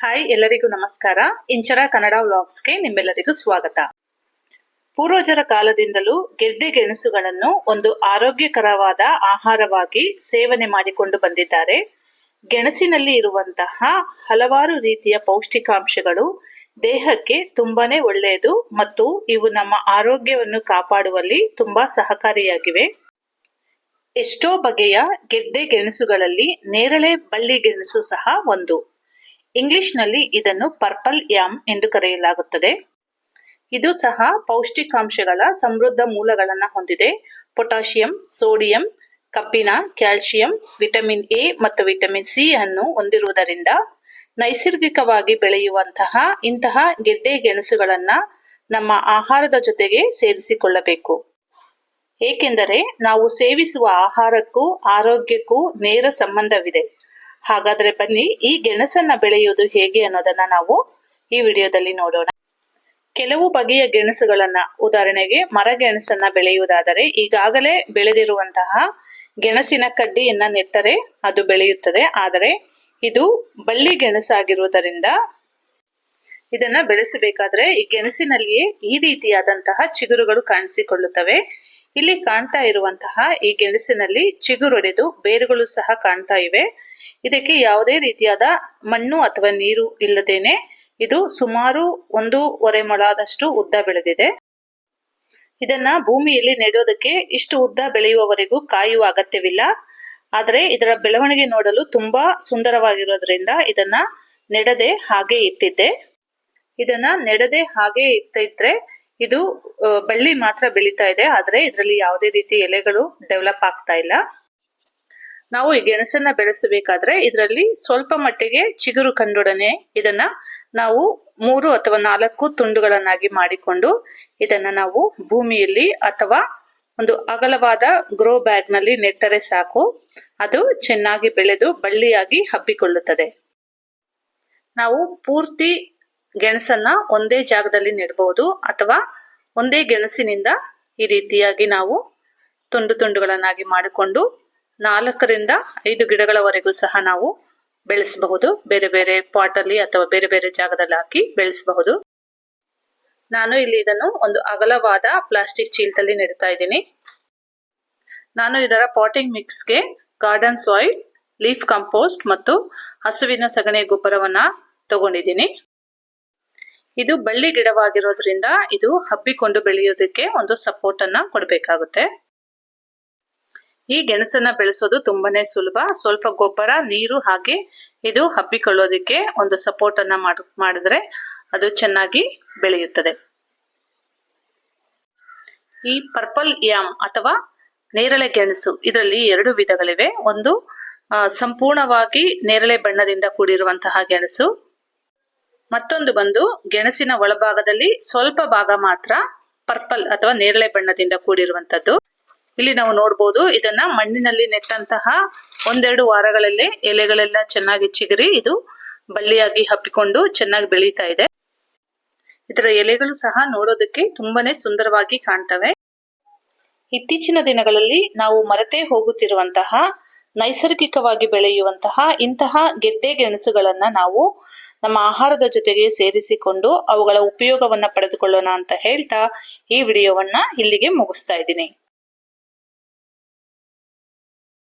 Hi ಎಲ್ಲರಿಗೂ ನಮಸ್ಕಾರ. ಇಂಚರ ಕನ್ನಡ ವ್ಲಾಗ್ಸ್ಗೆ ನಿಮ್ಮೆಲ್ಲರಿಗೂ ಸ್ವಾಗತ. ಪೂರ್ವಜರ ಕಾಲದಿಂದಲೂ ಗೆಡ್ಡೆ ಗೆಣಸುಗಳನ್ನು ಒಂದು ಆರೋಗ್ಯಕರವಾದ ಆಹಾರವಾಗಿ ಸೇವನೆ ಮಾಡಿಕೊಂಡು ಬಂದಿದ್ದಾರೆ. ಗೆಣಸಿನಲ್ಲಿ ಇರುವಂತಹ ಹಲವಾರು ರೀತಿಯ ಪೌಷ್ಟಿಕಾಂಶಗಳು ದೇಹಕ್ಕೆ ತುಂಬಾನೇ ಒಳ್ಳೆಯದು ಮತ್ತು ಇವು ನಮ್ಮ ಆರೋಗ್ಯವನ್ನು ಕಾಪಾಡುವಲ್ಲಿ ತುಂಬಾ ಸಹಕಾರಿಯಾಗಿವೆ. ಎಷ್ಟೋ ಬಗೆಯ ಗೆಡ್ಡೆ ಗೆಣಸುಗಳಲ್ಲಿ ನೇರಳೆ ಬಳ್ಳಿ ಗೆಣಸು ಸಹ ಒಂದು. ಇಂಗ್ಲಿಷ್ನಲ್ಲಿ ಇದನ್ನು ಪರ್ಪಲ್ ಯಾಮ್ ಎಂದು ಕರೆಯಲಾಗುತ್ತದೆ. ಇದು ಸಹ ಪೌಷ್ಟಿಕಾಂಶಗಳ ಸಮೃದ್ಧ ಮೂಲಗಳನ್ನು ಹೊಂದಿದೆ. ಪೊಟ್ಯಾಷಿಯಂ, ಸೋಡಿಯಂ, ಕಬ್ಬಿಣ ಕ್ಯಾಲ್ಸಿಯಂ ವಿಟಮಿನ್ ಎ ಮತ್ತು ವಿಟಮಿನ್ ಸಿ ಅನ್ನು ಹೊಂದಿರುವುದರಿಂದ ನೈಸರ್ಗಿಕವಾಗಿ ಬೆಳೆಯುವಂತಹ ಇಂತಹ ಗೆಡ್ಡೆ ಗೆಣಸುಗಳನ್ನು ನಮ್ಮ ಆಹಾರದ ಜೊತೆಗೆ ಸೇರಿಸಿಕೊಳ್ಳಬೇಕು. ಏಕೆಂದರೆ ನಾವು ಸೇವಿಸುವ ಆಹಾರಕ್ಕೂ ಆರೋಗ್ಯಕ್ಕೂ ನೇರ ಸಂಬಂಧವಿದೆ. ಹಾಗಾದ್ರೆ ಬನ್ನಿ, ಈ ಗೆಣಸನ್ನ ಬೆಳೆಯುವುದು ಹೇಗೆ ಅನ್ನೋದನ್ನ ನಾವು ಈ ವಿಡಿಯೋದಲ್ಲಿ ನೋಡೋಣ. ಕೆಲವು ಬಗೆಯ ಗೆಣಸುಗಳನ್ನ, ಉದಾಹರಣೆಗೆ ಮರಗೆಣಸನ್ನ ಬೆಳೆಯುವುದಾದರೆ, ಈಗಾಗಲೇ ಬೆಳೆದಿರುವಂತಹ ಗೆಣಸಿನ ಕಡ್ಡಿಯನ್ನ ನೆಟ್ಟರೆ ಅದು ಬೆಳೆಯುತ್ತದೆ. ಆದರೆ, ಇದು ಬಳ್ಳಿ ಗೆಣಸಾಗಿರುವುದರಿಂದ ಇದನ್ನ ಬೆಳೆಸಬೇಕಾದ್ರೆ, ಈ ಗೆಣಸಿನಲ್ಲಿಯೇ ಈ ರೀತಿಯಾದಂತಹ ಚಿಗುರುಗಳು ಕಾಣಿಸಿಕೊಳ್ಳುತ್ತವೆ. ಇಲ್ಲಿ ಕಾಣ್ತಾ ಇರುವಂತಹ ಈ ಗೆಣಸಿನಲ್ಲಿ ಚಿಗುರೊಡೆದು ಬೇರುಗಳು ಸಹ ಕಾಣ್ತಾ ಇವೆ. ಇದಕ್ಕೆ ಯಾವುದೇ ರೀತಿಯಾದ ಮಣ್ಣು ಅಥವಾ ನೀರು ಇಲ್ಲದೇನೆ ಇದು ಸುಮಾರು ಒಂದೂವರೆ ಮೊಳದಷ್ಟು ಉದ್ದ ಬೆಳೆದಿದೆ. ಇದನ್ನ ಭೂಮಿಯಲ್ಲಿ ನೆಡೋದಕ್ಕೆ ಇಷ್ಟು ಉದ್ದ ಬೆಳೆಯುವವರೆಗೂ ಕಾಯುವ ಅಗತ್ಯವಿಲ್ಲ. ಆದರೆ ಇದರ ಬೆಳವಣಿಗೆ ನೋಡಲು ತುಂಬಾ ಸುಂದರವಾಗಿರೋದ್ರಿಂದ ಇದನ್ನ ನೆಡದೆ ಹಾಗೆ ಇಟ್ಟಿದ್ದೆ. ಇದನ್ನ ನೆಡದೆ ಹಾಗೆ ಇಟ್ಟಿದ್ರೆ ಇದು ಬಳ್ಳಿ ಮಾತ್ರ ಬೆಳೀತಾ ಇದೆ. ಆದರೆ ಇದರಲ್ಲಿ ಯಾವುದೇ ರೀತಿ ಎಲೆಗಳು ಡೆವಲಪ್ ಆಗ್ತಾ ಇಲ್ಲ. ನಾವು ಈ ಗೆಣಸನ್ನ ಬೆಳೆಸಬೇಕಾದ್ರೆ ಇದರಲ್ಲಿ ಸ್ವಲ್ಪ ಮಟ್ಟಿಗೆ ಚಿಗುರು ಕಂಡೊಡನೆ ಇದನ್ನ ನಾವು ಮೂರು ಅಥವಾ ನಾಲ್ಕು ತುಂಡುಗಳನ್ನಾಗಿ ಮಾಡಿಕೊಂಡು ಇದನ್ನ ನಾವು ಭೂಮಿಯಲ್ಲಿ ಅಥವಾ ಒಂದು ಅಗಲವಾದ ಗ್ರೋ ಬ್ಯಾಗ್ನಲ್ಲಿ ನೆಟ್ಟರೆ ಸಾಕು. ಅದು ಚೆನ್ನಾಗಿ ಬೆಳೆದು ಬಳ್ಳಿಯಾಗಿ ಹಬ್ಬಿಕೊಳ್ಳುತ್ತದೆ. ನಾವು ಪೂರ್ತಿ ಗೆಣಸನ್ನ ಒಂದೇ ಜಾಗದಲ್ಲಿ ನೆಡಬಹುದು ಅಥವಾ ಒಂದೇ ಗೆಣಸಿನಿಂದ ಈ ರೀತಿಯಾಗಿ ನಾವು ತುಂಡು ತುಂಡುಗಳನ್ನಾಗಿ ಮಾಡಿಕೊಂಡು ನಾಲ್ಕರಿಂದ ಐದು ಗಿಡಗಳವರೆಗೂ ಸಹ ನಾವು ಬೆಳೆಸಬಹುದು. ಬೇರೆ ಬೇರೆ ಪಾಟ್ ಅಲ್ಲಿ ಅಥವಾ ಬೇರೆ ಬೇರೆ ಜಾಗದಲ್ಲಿ ಹಾಕಿ ಬೆಳೆಸಬಹುದು. ನಾನು ಇಲ್ಲಿ ಇದನ್ನು ಒಂದು ಅಗಲವಾದ ಪ್ಲಾಸ್ಟಿಕ್ ಚೀಲದಲ್ಲಿ ನೆಡ್ತಾ ಇದ್ದೀನಿ. ನಾನು ಇದರ ಪಾಟಿಂಗ್ ಮಿಕ್ಸ್ಗೆ ಗಾರ್ಡನ್ ಸಾಯಿಲ್ ಲೀಫ್ ಕಂಪೋಸ್ಟ್ ಮತ್ತು ಹಸುವಿನ ಸಗಣಿ ಗೊಬ್ಬರವನ್ನ ತಗೊಂಡಿದ್ದೀನಿ. ಇದು ಬಳ್ಳಿ ಗಿಡವಾಗಿರೋದ್ರಿಂದ ಇದು ಹಬ್ಬಿಕೊಂಡು ಬೆಳೆಯೋದಕ್ಕೆ ಒಂದು ಸಪೋರ್ಟ್ ಅನ್ನ ಕೊಡಬೇಕಾಗುತ್ತೆ. ಈ ಗೆಣಸನ್ನ ಬೆಳೆಸೋದು ತುಂಬಾನೇ ಸುಲಭ. ಸ್ವಲ್ಪ ಗೊಬ್ಬರ, ನೀರು ಹಾಗೆ ಇದು ಹಬ್ಬಿಕೊಳ್ಳೋದಕ್ಕೆ ಒಂದು ಸಪೋರ್ಟ್ ಅನ್ನ ಮಾಡಿದ್ರೆ ಅದು ಚೆನ್ನಾಗಿ ಬೆಳೆಯುತ್ತದೆ. ಈ ಪರ್ಪಲ್ ಯಾಮ್ ಅಥವಾ ನೇರಳೆ ಗೆಣಸು, ಇದರಲ್ಲಿ ಎರಡು ವಿಧಗಳಿವೆ. ಒಂದು ಸಂಪೂರ್ಣವಾಗಿ ನೇರಳೆ ಬಣ್ಣದಿಂದ ಕೂಡಿರುವಂತಹ ಗೆಣಸು. ಮತ್ತೊಂದು ಬಂದು ಗೆಣಸಿನ ಒಳಭಾಗದಲ್ಲಿ ಸ್ವಲ್ಪ ಭಾಗ ಮಾತ್ರ ಪರ್ಪಲ್ ಅಥವಾ ನೇರಳೆ ಬಣ್ಣದಿಂದ ಕೂಡಿರುವಂತದ್ದು ಇಲ್ಲಿ ನಾವು ನೋಡಬಹುದು ಇದನ್ನ ಮಣ್ಣಿನಲ್ಲಿ ನೆಟ್ಟಂತಹ ಒಂದೆರಡು ವಾರಗಳಲ್ಲಿ ಎಲೆಗಳೆಲ್ಲ ಚೆನ್ನಾಗಿ ಚಿಗುರಿ ಇದು ಬಳ್ಳಿಯಾಗಿ ಹಬ್ಬಿಕೊಂಡು ಚೆನ್ನಾಗಿ ಬೆಳೀತಾ ಇದೆ. ಇದರ ಎಲೆಗಳು ಸಹ ನೋಡೋದಕ್ಕೆ ತುಂಬಾನೇ ಸುಂದರವಾಗಿ ಕಾಣ್ತವೆ. ಇತ್ತೀಚಿನ ದಿನಗಳಲ್ಲಿ ನಾವು ಮರತೆ ಹೋಗುತ್ತಿರುವಂತಹ ನೈಸರ್ಗಿಕವಾಗಿ ಬೆಳೆಯುವಂತಹ ಇಂತಹ ಗೆಡ್ಡೆ ಗೆಣಸುಗಳನ್ನ ನಾವು ನಮ್ಮ ಆಹಾರದ ಜೊತೆಗೆ ಸೇರಿಸಿಕೊಂಡು ಅವುಗಳ ಉಪಯೋಗವನ್ನ ಪಡೆದುಕೊಳ್ಳೋಣ ಅಂತ ಹೇಳ್ತಾ ಈ ವಿಡಿಯೋವನ್ನ ಇಲ್ಲಿಗೆ ಮುಗಿಸ್ತಾ ಇದ್ದೀನಿ.